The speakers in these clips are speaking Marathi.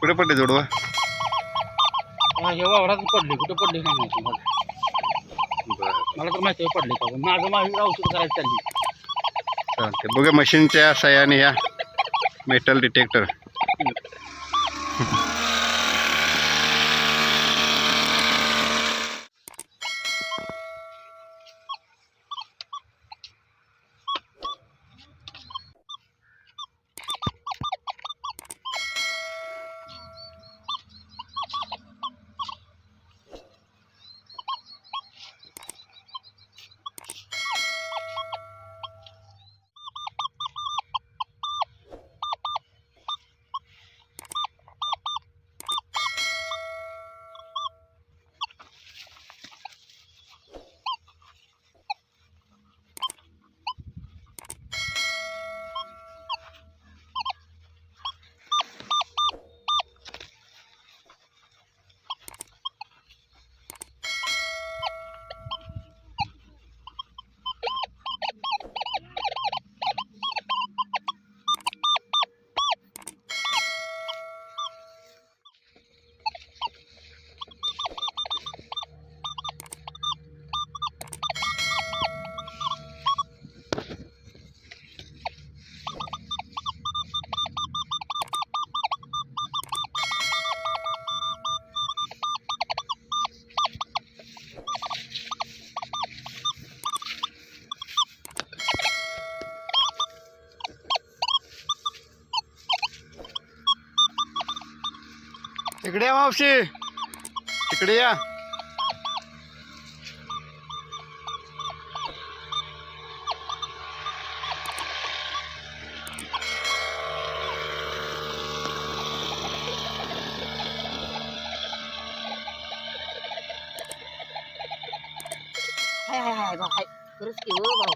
कुठे पडले जोडवा हे वावरात पडले कुठे पडले काय माहिती मला. मला तर माहिती पडले का पण माझं माझी औषध करायची चालली चालते बघा मशीनच्या सहाय्याने ह्या मेटल डिटेक्टर इकडे या मावशी. इकडे या. हाय हाय हाय भाऊ हाय. खरंच की हो भाऊ.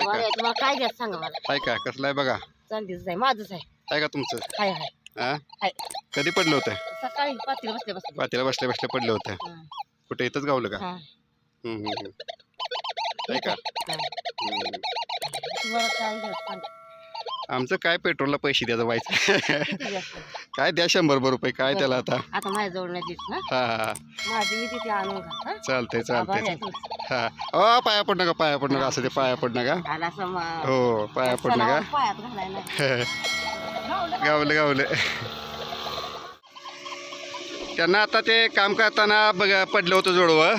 आभार आहे. तुम्हाला काय द्या सांगा मला. आहे का कसलं आहे बघा? चांदीच आहे माझंच आहे. आहे का तुमचं? हाय हाय. हा कधी पडलं होतं? सकाळी पातीला बसले बसले पातीला बसल्या बसल्या पडलं होतं. हा, कुठे इथंच गावलं का? हा, हम्म, हम्म, हम्म. आहे का? हा. हम्म. तुम्हाला काय द्या सांगा आमचं काय पेट्रोलला पैसे द्यायचं व्हायचं किती. काय द्या शंभर भर रुपये काय त्याला आता? आता माझ्या जवळ नाही देत ना. हा हा. माझी मी तिथे आणून घा हा? चालतंय आभार चालतंय. आहे तुमचं. हा. अ पाया पड नका पाया पड नका असं ते पाया पड नका. आला हो पाया पड नका. पायात घालायला. गावलं गावलं. त्यांना आता ते काम करताना बघ पडलं होतं जोडवं.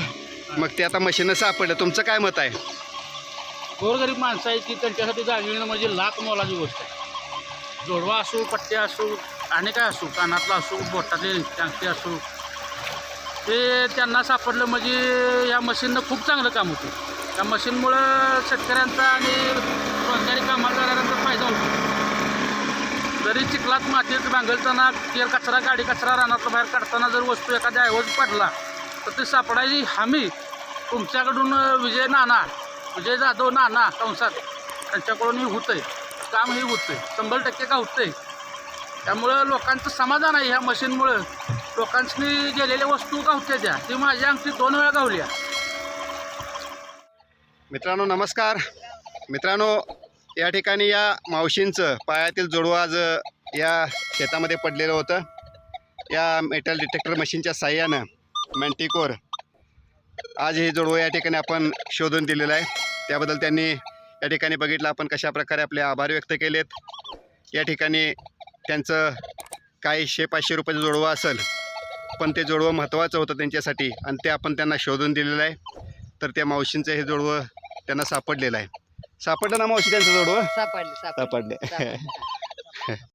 मग ते आता मशीनं सापडलं. तुमचं काय मत आहे? गोरगरीब माणसं आहेत की त्यांच्यासाठी जागे येणं म्हणजे लाख मोलाची गोष्ट आहे. जोडवा असू पट्ट्या असू आणि काय असू कानातला असू बोटातले अंगठी असू. ते त्यांना सापडलं म्हणजे या मशीननं खूप चांगलं काम होतं. त्या मशीनमुळं शेतकऱ्यांचा आणि रोजगारी कामाला जाणाऱ्यांचा फायदा होतो. जरी चिखलात मातीत भांगलताना तेल कचरा गाडी कचरा रानातला बाहेर काढताना जर वस्तू एखाद्या ऐवज पडला तर ती सापडायची हमी तुमच्याकडून विजय नाना विजय जाधव नाना कंसात त्यांच्याकडून होतंय. काम हे होतंय. शंभर टक्के का होतंय? त्यामुळं लोकांचं समाधान आहे ह्या मशीनमुळं. लोकांनी गेलेल्या वस्तू का होत्या त्या? ती माझ्या अंगठी दोन वेळा गावल्या. मित्रांनो नमस्कार. मित्रांनो या ठिकाणी या मावशींचं पायातील जोडवं आज या शेतामध्ये पडलेलं होतं. या मेटल डिटेक्टर मशीनच्या साह्यानं मॅन्टिकोर आज हे जोडवं या ठिकाणी आपण शोधून दिलेलं आहे. त्याबद्दल त्यांनी या ठिकाणी बघितलं. आपण कशा प्रकारे आपले आभार व्यक्त केलेत. या ठिकाणी त्यांचं काही शे पाचशे रुपयाचं जोडवं असेल पण ते जोडवं महत्त्वाचं होतं त्यांच्यासाठी. आणि ते आपण त्यांना शोधून दिलेलं आहे. तर त्या मावशींचं हे जोडवं त्यांना सापडलेलं आहे. सापडलं ना मावशी त्यांचं जोडवं सापडले सापडले सापडले